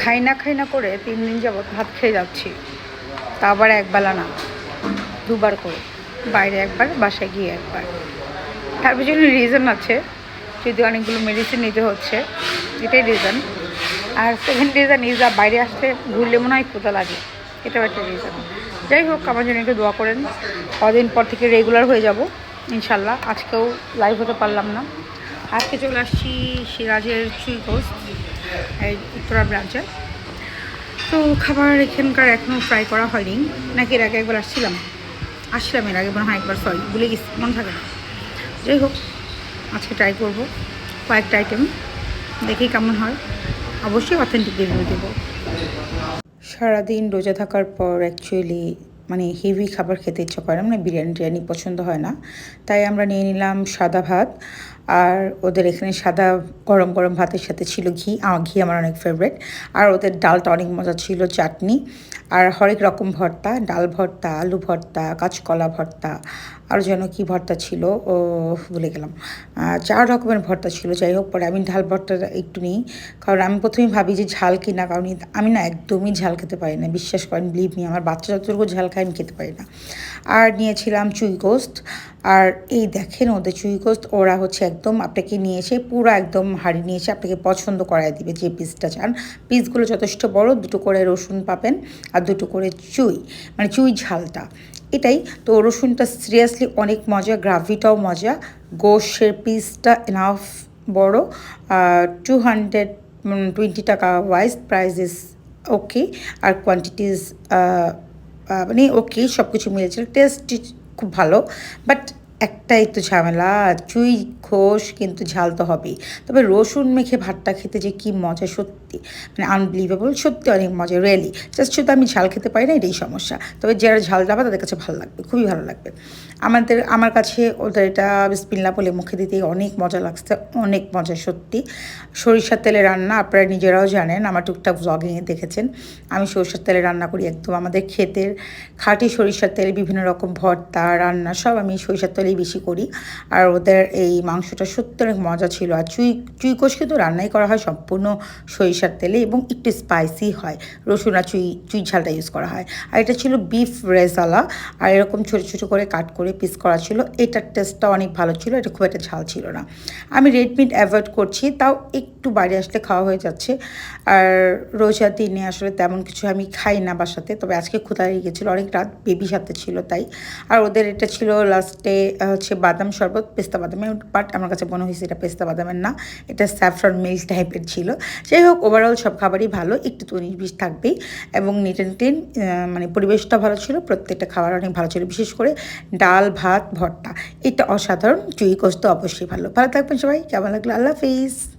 খাই না খাই না করে তিন দিন যাবৎ ভাত খেয়ে যাচ্ছি। তা আবার একবেলা না, দুবার করে, বাইরে একবার, বাসায় গিয়ে একবার। তার পিছনে রিজন আছে যদি অনেকগুলো মেডিসিন নিতে হচ্ছে, এটাই রিজন আর সেকেন্ড রিজন ইজ বাইরে আসতে ঘুরলে মনে হয় ক্ষুদা লাগে, এটাও একটা রিজন যাই হোক, আমার জন্য একটু দোয়া করেন, কদিন পর থেকে রেগুলার হয়ে যাব, ইনশাল্লাহ। আজকেও লাইভ হতে পারলাম না। আজকে চলে আসছি সিরাজের চুই কোস্ট উত্তরা ব্রাঞ্চে তো খাবার এখানকার এখনও ফ্রাই করা হয়নি। নাকি এর আগে একবার আসছিলাম। আসছিলাম এর আগে, মনে হয় একবার সরি ভুলে গেছি, মনে থাকে না। যাই হোক, আজকে ট্রাই করব কয়েকটা আইটেম দেখি কেমন হয়। অবশ্যই অথেন্টিক রিভিউ দেবো। সারাদিন রোজা থাকার পর অ্যাকচুয়ালি মানে হেভি খাবার খেতে ইচ্ছা করে মানে বিরিয়ানি টিরিয়ানি পছন্দ হয় না। তাই আমরা নিয়ে নিলাম সাদা ভাত আর ওদের এখানে সাদা গরম গরম ভাতের সাথে ছিল ঘি। আমার ঘি আমার অনেক ফেভারেট আর ওদের ডালটা অনেক মজা ছিল, চাটনি। আর হরেক রকম ভর্তা, ডাল ভর্তা, আলু ভর্তা, কাঁচকলা ভর্তা, আর যেন কি ভর্তা ছিল, ও, ভুলে গেলাম। চার রকমের ভর্তা ছিল, যাই হোক, পরে আমি ঢাল ভর্তাটা একটু নিই। কারণ আমি প্রথমেই ভাবি যে ঝাল কিনা, কারণ আমি না একদমই ঝাল খেতে পারি না। বিশ্বাস করেন বিলিভ মি আমার বাচ্চা যতটুকু ঝাল খাই আমি খেতে পারি না। আর নিয়েছিলাম চুই গোস্ত। আর এই দেখেন ওদের চুই গোস্ত, ওরা হচ্ছে একদম আপনাকে নিয়ে এসে পুরো একদম হাড়ি নিয়ে এসে আপনাকে পছন্দ করায় দিবে যে পিসটা চান। পিসগুলো যথেষ্ট বড়, দুটো করে রসুন পাবেন আর দুটো করে চুই মানে চুই ঝালটা। এটাই, তো রসুনটা সিরিয়াসলি অনেক মজা গ্রাভিটাও মজা গোশের পিসটা এনাফ বড় টু হান্ড্রেড টোয়েন্টি টাকা ওয়াইজ প্রাইস ইস ওকে আর কোয়ান্টিটিস মানে ওকে সব কিছু মিলেছিল টেস্ট খুব ভালো। বাট একটাই তো ঝামেলা, চুই ঘোষ কিন্তু ঝাল তো হবেই। তবে রসুন মেখে ভাতটা খেতে যে কি মজা সত্যি। মানে আনবিলিভেবল সত্যি অনেক মজা রিয়েলি জাস্ট শুধু আমি ঝাল খেতে পারি না, এটাই সমস্যা। তবে যারা ঝাল যাবে তাদের কাছে ভালো লাগবে, খুবই ভালো লাগবে। আমাদের, আমার কাছে ওদের এটা বিসপিল্লা বলে মুখে দিতেই অনেক মজা লাগছে, অনেক মজা সত্যি। সরিষার তেলে রান্না আপনারা নিজেরাও জানেন, আমার টুকটাক ব্লগিংয়ে দেখেছেন। আমি সরিষার তেলে রান্না করি একদম আমাদের ক্ষেতের খাঁটি সরিষার তেলে বিভিন্ন রকম ভর্তা, রান্না সব আমি সরিষার তেলেই বেশি করি। আর ওদের এই মাংসটা সত্যি অনেক মজা ছিল। আর চুই চুই কোষ কিন্তু রান্নাই করা হয় সম্পূর্ণ সরিষার তেলে এবং একটু স্পাইসি হয়। রসুন আর চুই চুই ঝালটা ইউজ করা হয়। আর এটা ছিল বিফ রেজালা আর এরকম ছোটো ছোটো করে কাট করে পিস করা ছিল। এটার টেস্টটা অনেক ভালো ছিল। এটা খুব একটা ঝাল ছিল না। আমি রেড মিট অ্যাভয়েড করছি। তাও একটু বাইরে আসলে খাওয়া হয়ে যাচ্ছে। আর রোজা দিনে আসলে তেমন কিছু আমি খাই না বাসাতে, তবে আজকে ক্ষুধা লেগে গেছিল, অনেক রাত বেবি সাথে ছিল তাই। আর ওদের এটা ছিল লাস্টে হচ্ছে বাদাম শরবত, পেস্তা বাদামের বাট আমার কাছে মনে হয়েছে এটা পেস্তা বাদামের না, এটা স্যাফরন মিল্ক টাইপের ছিল। যাই হোক ওভারঅল সব খাবারই ভালো, একটু তো উনিশ থাকবেই। এবং নিট অ্যান্ড ক্লিন মানে পরিবেশটা ভালো ছিল, প্রত্যেকটা খাবার অনেক ভালো ছিল, বিশেষ করে ডাল, ভাত, ভর্তা। এটা অসাধারণ, চুই কোষ তো অবশ্যই ভালো। ভালো থাকবেন সবাই, কেমন লাগল? আল্লাহ হাফিজ।